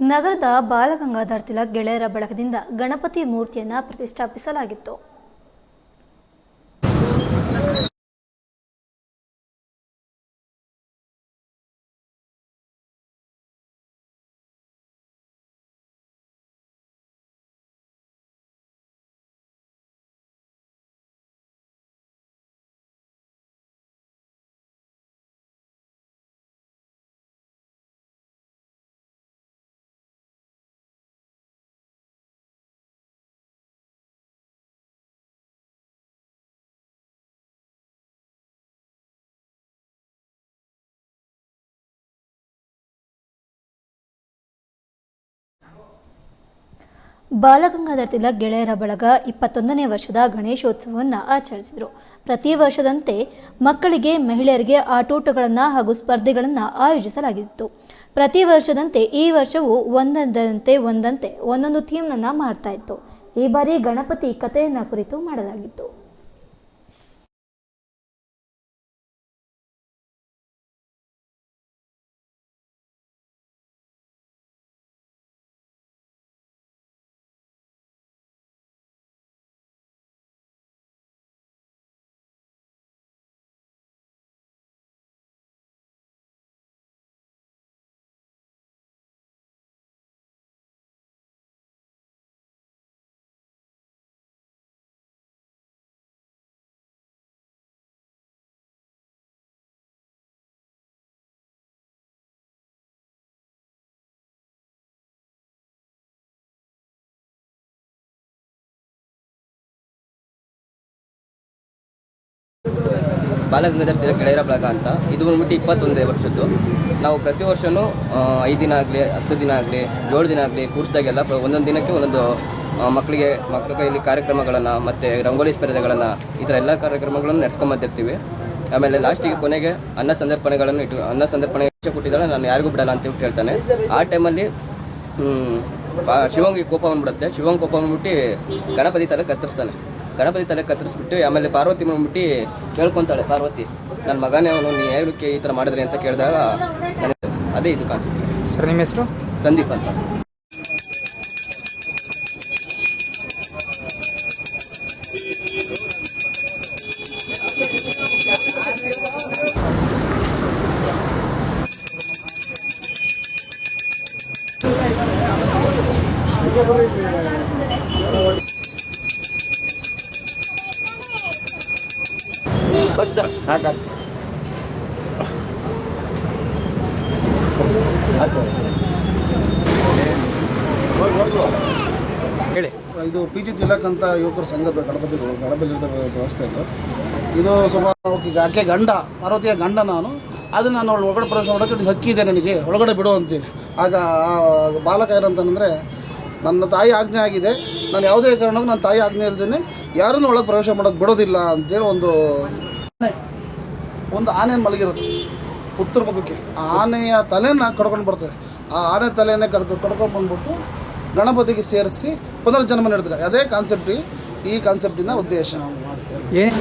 ನಗರದ ಬಾಲಗಂಗಾಧರ್ ತಿಲಕ್ ಗೆಳೆಯರ ಬಳಗದಿಂದ ಗಣಪತಿ ಮೂರ್ತಿಯನ್ನು ಪ್ರತಿಷ್ಠಾಪಿಸಲಾಗಿತ್ತು. ಬಾಲಗಂಗಾಧರ್ ತಿಲಕ್ ಗೆಳೆಯರ ಬಳಗ ಇಪ್ಪತ್ತೊಂದನೇ ವರ್ಷದ ಗಣೇಶೋತ್ಸವವನ್ನು ಆಚರಿಸಿದರು. ಪ್ರತಿ ವರ್ಷದಂತೆ ಮಕ್ಕಳಿಗೆ, ಮಹಿಳೆಯರಿಗೆ ಆಟೋಟಗಳನ್ನು ಹಾಗೂ ಸ್ಪರ್ಧೆಗಳನ್ನು ಆಯೋಜಿಸಲಾಗಿತ್ತು. ಪ್ರತಿ ವರ್ಷದಂತೆ ಈ ವರ್ಷವೂ ಒಂದಂತೆ ಒಂದಂತೆ ಒಂದೊಂದು ಥೀಮ್ನನ್ನು ಮಾಡ್ತಾ ಇತ್ತು. ಈ ಬಾರಿ ಗಣಪತಿ ಕಥೆಯನ್ನು ಕುರಿತು ಮಾಡಲಾಗಿತ್ತು. ಬಾಲಗಂಗಾಧರ್ ತಿಲಕ್ ಗೆಳೆಯರ ಬಳಗ ಅಂತ. ಇದು ಬಂದ್ಬಿಟ್ಟು ಇಪ್ಪತ್ತೊಂದನೇ ವರ್ಷದ್ದು. ನಾವು ಪ್ರತಿ ವರ್ಷವೂ ಐದು ದಿನ ಆಗಲಿ, ಹತ್ತು ದಿನ ಆಗಲಿ, ಏಳು ದಿನ ಆಗಲಿ ಕೂರಿಸಿದಾಗೆಲ್ಲ ಒಂದೊಂದು ದಿನಕ್ಕೆ ಒಂದೊಂದು ಮಕ್ಕಳಿಗೆ, ಮಕ್ಕಳ ಕೈಯಲ್ಲಿ ಕಾರ್ಯಕ್ರಮಗಳನ್ನು ಮತ್ತು ರಂಗೋಲಿ ಸ್ಪರ್ಧೆಗಳನ್ನು ಈ ಥರ ಎಲ್ಲ ಕಾರ್ಯಕ್ರಮಗಳನ್ನು ನಡೆಸ್ಕೊಂಬಂದಿರ್ತೀವಿ ಆಮೇಲೆ ಲಾಸ್ಟಿಗೆ ಕೊನೆಗೆ ಅನ್ನ ಸಂದರ್ಪಣೆಗಳನ್ನು ಇಟ್ಟು, ಅನ್ನ ಸಂದರ್ಪಣೆ ಇಷ್ಟ ಕೊಟ್ಟಿದ್ದಾಳೆ, ನಾನು ಯಾರಿಗೂ ಬಿಡಲ್ಲ ಅಂತ ಹೇಳ್ಬಿಟ್ಟು ಹೇಳ್ತಾನೆ. ಆ ಟೈಮಲ್ಲಿ ಶಿವಂಗಿಗೆ ಕೋಪ ಬಂದ್ಬಿಡುತ್ತೆ. ಶಿವಂಗ್ ಕೋಪ ಬಂದ್ಬಿಟ್ಟು ಗಣಪತಿ ಥರ ಕತ್ತರಿಸ್ತಾನೆ. ಗಣಪತಿ ತಲೆ ಕತ್ತರಿಸ್ಬಿಟ್ಟು ಆಮೇಲೆ ಪಾರ್ವತಿ ಬಂದ್ಬಿಟ್ಟು ಕೇಳ್ಕೊತಾಳೆ ಪಾರ್ವತಿ ನನ್ನ ಮಗನೇ ಅವನು ನೀ ಹೇಳಕ್ಕೆ ಈ ಥರ ಮಾಡಿದ್ರಿ? ಅಂತ ಕೇಳಿದಾಗ ನನಗೆ ಅದೇ ಇದು ಕಾನ್ಸೆಪ್ಟ್ ಸರ್ ನಿಮ್ಮ ಹೆಸರು? ಸಂದೀಪ್ ಅಂತ. ಹೇಳಿ. ಇದು ಪಿ ಜಿ ತಿಲಕ್ ಅಂತ ಯುವಕರ ಸಂಘದ ಗಣಪತಿ ಗಣಪತಿ ವ್ಯವಸ್ಥೆ ಇದು. ಇದು ಸ್ವಲ್ಪ ಆಕೆ- ಗಂಡ, ಪಾರ್ವತಿಯ ಗಂಡ ನಾನು. ಅದನ್ನು ನಾನು ಅವಳು ಒಳಗಡೆ ಪ್ರವೇಶ ಮಾಡೋಕ್ಕೆ ಅದು ಹಕ್ಕಿ ಇದೆ ನನಗೆ. ಒಳಗಡೆ ಬಿಡು ಅಂತೇಳಿ ಆಗ ಆ ಬಾಲಕ ಏನಂತಂದರೆ ನನ್ನ ತಾಯಿ ಆಜ್ಞೆ ಆಗಿದೆ. ನಾನು ಯಾವುದೇ ಕಾರಣಕ್ಕೂ ನನ್ನ ತಾಯಿ ಆಜ್ಞೆ ಇಲ್ದೇನೆ ಯಾರನ್ನೂ ಒಳಗೆ ಪ್ರವೇಶ ಮಾಡೋಕ್ಕೆ ಬಿಡೋದಿಲ್ಲ ಅಂತೇಳಿ ಒಂದು ಒಂದು ಆನೆ ಮಲಗಿರುತ್ತೆ ಉತ್ತರ ಮುಖಕ್ಕೆ. ಆ ಆನೆಯ ತಲೆನ ಕಡ್ಕೊಂಡು ಬರ್ತಾರೆ. ಆ ಆನೆ ತಲೆಯನ್ನೇ ಕರ್ಕೊ ಕಡ್ಕೊಂಡು ಬಂದ್ಬಿಟ್ಟು ಗಣಪತಿಗೆ ಸೇರಿಸಿ ಪುನರ್ಜನ್ಮ ನೀಡ್ತಾರೆ. ಅದೇ ಕಾನ್ಸೆಪ್ಟ್ ಈ ಕಾನ್ಸೆಪ್ಟಿನ ಉದ್ದೇಶ. ಏನು?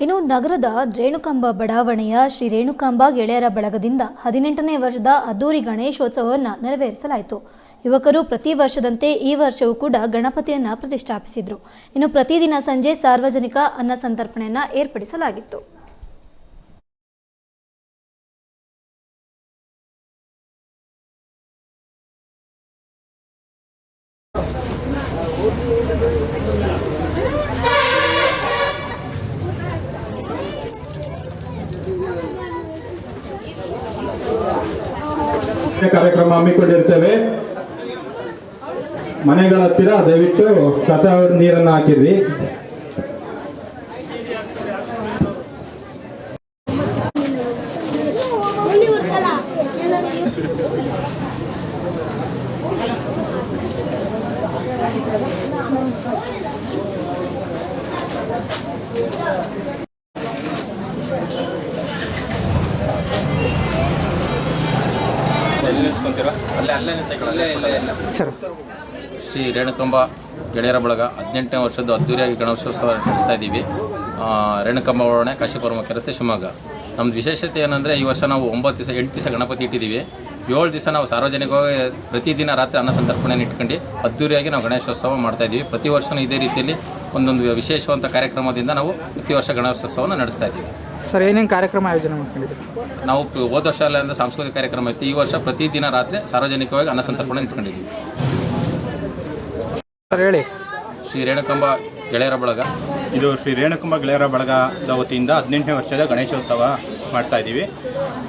ಇನ್ನು ನಗರದ ರೇಣುಕಾಂಬ ಬಡಾವಣೆಯ ಶ್ರೀ ರೇಣುಕಾಂಬ ಗೆಳೆಯರ ಬಳಗದಿಂದ ಹದಿನೆಂಟನೇ ವರ್ಷದ ಅದ್ದೂರಿ ಗಣೇಶೋತ್ಸವವನ್ನು ನೆರವೇರಿಸಲಾಯಿತು. ಯುವಕರು ಪ್ರತಿ ವರ್ಷದಂತೆ ಈ ವರ್ಷವೂ ಕೂಡ ಗಣಪತಿಯನ್ನು ಪ್ರತಿಷ್ಠಾಪಿಸಿದರು. ಇನ್ನು ಪ್ರತಿದಿನ ಸಂಜೆ ಸಾರ್ವಜನಿಕ ಅನ್ನ ಸಂತರ್ಪಣೆಯನ್ನ ಏರ್ಪಡಿಸಲಾಗಿತ್ತು. ಕಾರ್ಯಕ್ರಮ ಹಮ್ಮಿಕೊಂಡಿರ್ತೇವೆ. ಮನೆಗಳ ಹತ್ತಿರ ದಯವಿಟ್ಟು ಕಸ ನೀರನ್ನು ಹಾಕಿರಿ. ಅಲ್ಲೇ ಅಲ್ಲೇ ಸರ್. ಶ್ರೀ ರೇಣುಕಂಬ ಗೆಳೆಯರ ಬಳಗ ಹದಿನೆಂಟನೇ ವರ್ಷದ ಅದ್ದೂರಿಯಾಗಿ ಗಣೇಶೋತ್ಸವ ನಡೆಸ್ತಾ ಇದ್ದೀವಿ. ರೇಣುಕಂಬ ಒಳಗಡೆ ಕಾಶಿಪುರ ಮುಖ್ಯರತೆ ಶಿವಮೊಗ್ಗ. ನಮ್ಮದು ವಿಶೇಷತೆ ಏನಂದರೆ ಈ ವರ್ಷ ನಾವು ಒಂಬತ್ತು ದಿವಸ ಎಂಟು ದಿವಸ ಗಣಪತಿ ಇಟ್ಟಿದ್ದೀವಿ. ಏಳು ದಿವಸ ನಾವು ಸಾರ್ವಜನಿಕವಾಗಿ ಪ್ರತಿದಿನ ರಾತ್ರಿ ಅನ್ನ ಸಂತರ್ಪಣೆಯನ್ನು ಇಟ್ಕೊಂಡು ಅದ್ದೂರಿಯಾಗಿ ನಾವು ಗಣೇಶೋತ್ಸವ ಮಾಡ್ತಾ ಇದ್ದೀವಿ. ಪ್ರತಿ ವರ್ಷವೂ ಇದೇ ರೀತಿಯಲ್ಲಿ ಒಂದೊಂದು ವಿಶೇಷವಂತ ಕಾರ್ಯಕ್ರಮದಿಂದ ನಾವು ಪ್ರತಿ ವರ್ಷ ಗಣೇಶೋತ್ಸವವನ್ನು ನಡೆಸ್ತಾ ಇದ್ದೀವಿ. ಸರ್ ಏನೇನು ಕಾರ್ಯಕ್ರಮ ಆಯೋಜನೆ ಮಾಡ್ಕೊಂಡಿದ್ದೀವಿ ನಾವು ಹೋದ ವರ್ಷ ಎಲ್ಲ ಅಂದರೆ ಸಾಂಸ್ಕೃತಿಕ ಕಾರ್ಯಕ್ರಮ ಇತ್ತು. ಈ ವರ್ಷ ಪ್ರತಿದಿನ ರಾತ್ರಿ ಸಾರ್ವಜನಿಕವಾಗಿ ಅನ್ನ ಸಂತರ್ಪಣೆ ಇಟ್ಕೊಂಡಿದ್ದೀವಿ. ಸರ್ ಹೇಳಿ. ಶ್ರೀ ರೇಣುಕಂಬ ಗೆಳೆಯರ ಬಳಗ. ಇದು ಶ್ರೀ ರೇಣುಕುಂಭ ಗೆಳೆಯರ ಬಳಗದ ವತಿಯಿಂದ ಹದಿನೆಂಟನೇ ವರ್ಷದ ಗಣೇಶೋತ್ಸವ ಮಾಡ್ತಾ ಇದ್ದೀವಿ.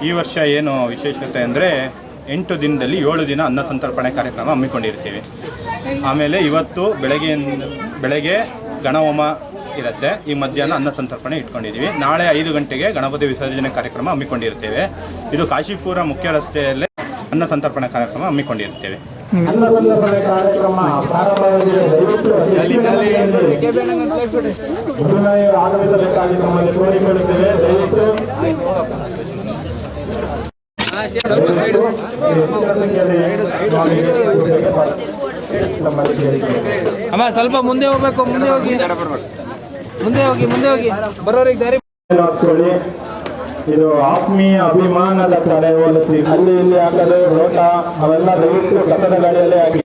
ಈ ವರ್ಷ ಏನು ವಿಶೇಷತೆ ಅಂದರೆ ಎಂಟು ದಿನದಲ್ಲಿ ಏಳು ದಿನ ಅನ್ನ ಸಂತರ್ಪಣೆ ಕಾರ್ಯಕ್ರಮ ಹಮ್ಮಿಕೊಂಡಿರ್ತೀವಿ. ಆಮೇಲೆ ಇವತ್ತು ಬೆಳಗ್ಗೆ ಬೆಳಗ್ಗೆ ಗಣಹೋಮ ಇರುತ್ತೆ. ಈ ಮಧ್ಯಾಹ್ನ ಅನ್ನ ಸಂತರ್ಪಣೆ ಇಟ್ಕೊಂಡಿದ್ದೀವಿ. ನಾಳೆ ಐದು ಗಂಟೆಗೆ ಗಣಪತಿ ವಿಸರ್ಜನೆ ಕಾರ್ಯಕ್ರಮ ಹಮ್ಮಿಕೊಂಡಿರ್ತೇವೆ. ಇದು ಕಾಶಿಪುರ ಮುಖ್ಯ ರಸ್ತೆಯಲ್ಲೇ ಅನ್ನ ಸಂತರ್ಪಣೆ ಕಾರ್ಯಕ್ರಮ ಹಮ್ಮಿಕೊಂಡಿರುತ್ತೇವೆ. ಅಮ್ಮ ಸ್ವಲ್ಪ ಮುಂದೆ ಹೋಗ್ಬೇಕು ಮುಂದೆ ಹೋಗಿ. ಮುಂದೆ ಹೋಗಿ ಮುಂದೆ ಹೋಗಿ. ಬರೋರಿಗೆ ದಾರಿ ಇದು ಆತ್ಮೀಯ ಅಭಿಮಾನದ ಕಡೆ ಹೋಲಿಸಿ ಅಲ್ಲಿ ಇಲ್ಲಿ ಹಾಕದೆ ಲೋಟ ಅವೆಲ್ಲ ದಯವಿಟ್ಟು ಕಟ್ಟಡಗಳಲ್ಲೇ ಆಗಿ